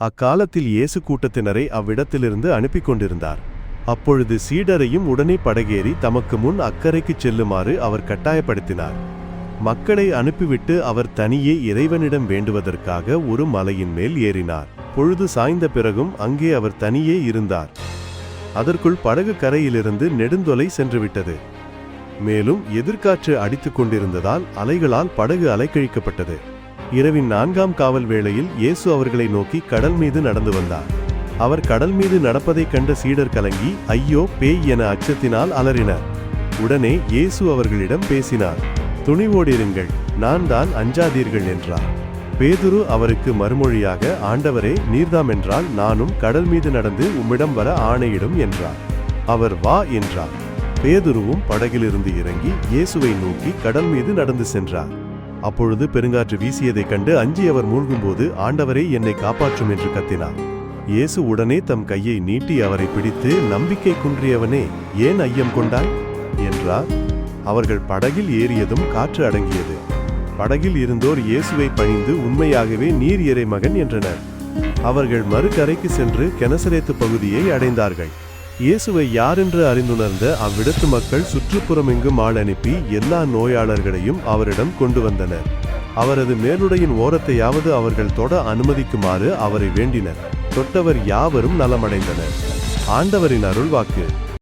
அக்காலத்தில் இயேசு கூட்டத்தினரை அவ்விடத்திலிருந்து அனுப்பிக் கொண்டிருந்தார் அப்பொழுது சீடரையும் உடனே படகேறி தமக்கு முன் அக்கறைக்கு செல்லுமாறு அவர் கட்டாயப்படுத்தினார். மக்களை அனுப்பிவிட்டு அவர் தனியே இறைவனிடம் வேண்டுவதற்காக ஒரு மலையின் மேல் ஏறினார். பொழுது சாய்ந்த பிறகும் அங்கே அவர் தனியே இருந்தார். அதற்குள் படகு கரையிலிருந்து நெடுந்தொலை சென்றுவிட்டது. மேலும் எதிர்காற்று அடித்துக் கொண்டிருந்ததால் அலைகளால் படகு அலைக்கழிக்கப்பட்டது. இரவின் நான்காம் காவல் வேளையில் இயேசு அவர்களை நோக்கி கடல் மீது நடந்து வந்தார். அவர் கடல் மீது நடப்பதைக் கண்ட சீடர் கலங்கி ஐயோ பேய் என அச்சத்தினால் அலறினர். உடனே இயேசு அவர்களிடம் பேசினார் துணிவோடிருங்கள் நான் தான் அஞ்சாதீர்கள் என்றார். பேதுரு அவருக்கு மறுமொழியாக ஆண்டவரே நீர்தாம் என்றால் நானும் கடல் மீது நடந்து உம்மிடம் வர ஆணையிடும் என்றார். அவர் வா என்றார். பேதுருவும் படகிலிருந்து இறங்கி இயேசுவை நோக்கி கடல் மீது நடந்து சென்றார். அப்பொழுது பெருங்காற்று வீசியதைக் கண்டு அஞ்சி அவர் மூழ்கும்போது ஆண்டவரே என்னை காப்பாற்றும் என்று கத்தினார். இயேசு உடனே தம் கையை நீட்டி அவரை பிடித்து நம்பிக்கை குன்றியவனே ஏன் ஐயம் கொண்டாய்? என்றார். அவர்கள் படகில் ஏறியதும் காற்று அடங்கியது. படகில் இருந்தோர் இயேசுவை பணிந்து உண்மையாகவே நீர் இறை மகன் என்றனர். அவர்கள் மறுகரைக்கு சென்று கெனசரேத்து பகுதியை அடைந்தார்கள். இயேசுவை யாரென்று அறிந்துணர்ந்த அவ்விடத்து மக்கள் சுற்றுப்புறமெங்கும் ஆள் அனுப்பி எல்லா நோயாளர்களையும் அவரிடம் கொண்டு வந்தனர். அவரது மேலுடையின் ஓரத்தையாவது அவர்கள் தொட அனுமதிக்குமாறு அவரை வேண்டினர். தொட்டவர் யாவரும் நலமடைந்தனர். ஆண்டவரின் அருள்வாக்கு.